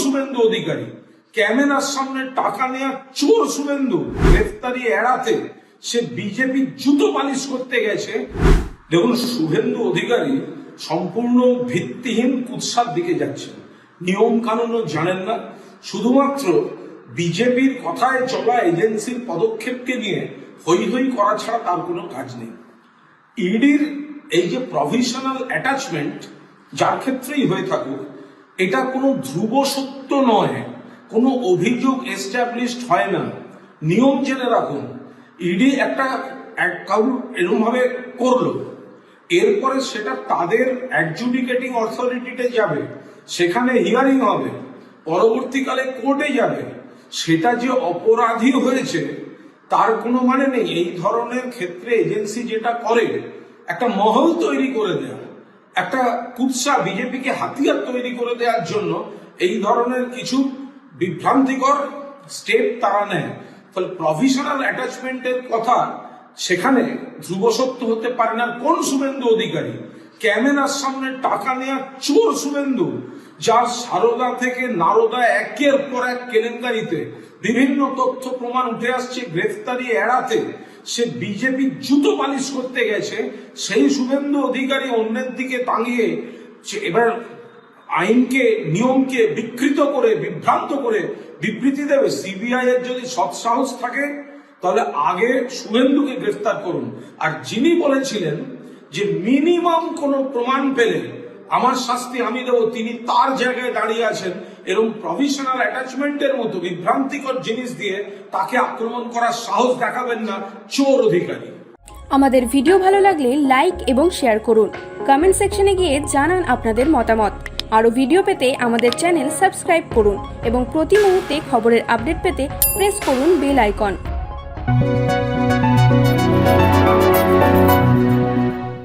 শুভেন্দু অধিকারী। ক্যামেরার সামনে টাকা নেওয়া চোর শুভেন্দু। গ্রেফতারি এড়াতে সে বিজেপি জুতো পালিশ করতে গেছে। দেখুন, শুভেন্দু অধিকারী সম্পূর্ণ ভিত্তিহীন কুৎসার দিকে যাচ্ছে নিয়ম কানুনও জানেন না। শুধুমাত্র বিজেপির কথায় চলা এজেন্সির পদক্ষেপকে নিয়ে হই হই করা ছাড়া তার কোনো কাজ নেই। ইডির এই যে প্রভিশনাল অ্যাটাচমেন্ট যার ক্ষেত্রেই হয়ে থাকুক এটা কোনো ধ্রুব সত্য নয়। কোনো অভিযোগ এস্টাবলিশড হয় না। নিয়ম জেনে রাখুন, ইডি একটা এক কাউর এরকমভাবে করল। এরপরে সেটা তাদের অ্যাডজুডিকেটিং অথরিটিতে যাবে। সেখানে হিয়ারিং হবে। পরবর্তীকালে কোর্টে যাবে। সেটা যে অপরাধী হয়েছে, তার কোনো মানে নেই। এই ধরনের ক্ষেত্রে এজেন্সি যেটা করে, একটা মহল তৈরি করে দেয়া। একটা কুৎসা বিজেপিকে হাতিয়ার তৈরি করে দেওয়ার জন্য এই ধরনের কিছু বিভ্রান্তিকর স্টেপ তারা নেয়। ফলে প্রভিশনাল অ্যাটাচমেন্টের কথা সেখানে ধ্রুব সত্য হতে পারে না। কোন শুভেন্দু অধিকারী? ক্যামেরার সামনে টাকা নেওয়া চোর শুভেন্দু, যার সারদা থেকে নারদা একের পর এক কেলেঙ্কারিতে বিভিন্ন তথ্য প্রমাণ উঠে আসছে, গ্রেফতারি এড়াতে। সে বিজেপি জুতো পালিশ করতে গেছে, সেই শুভেন্দু অধিকারী অন্যের দিকে তাঙিয়ে এবার আইনকে, নিয়মকে বিকৃত করে, বিভ্রান্ত করে বিবৃতি দেবে। সিবিআই এর যদি সৎসাহস থাকে, তাহলে আগে শুভেন্দুকে গ্রেফতার করুন। আর যিনি বলেছিলেন যে মিনিমাম কোনো প্রমাণ পেলে আমার শাস্তি আমি দেবো, তিনি তার জায়গায় দাঁড়িয়ে আছেন এরকম প্রফেশনাল অ্যাটাচমেন্টের মতো বিভ্রান্তিকর জিনিস দিয়ে তাকে আক্রমণ করার সাহস দেখাবেন না চোর অধিকারী। আমাদের ভিডিও ভালো লাগলে লাইক এবং শেয়ার করুন। কমেন্ট সেকশনে গিয়ে জানান আপনাদের মতামত। আরও ভিডিও পেতে আমাদের চ্যানেল সাবস্ক্রাইব করুন এবং প্রতি মুহূর্তে খবরের আপডেট পেতে প্রেস করুন বেল আইকন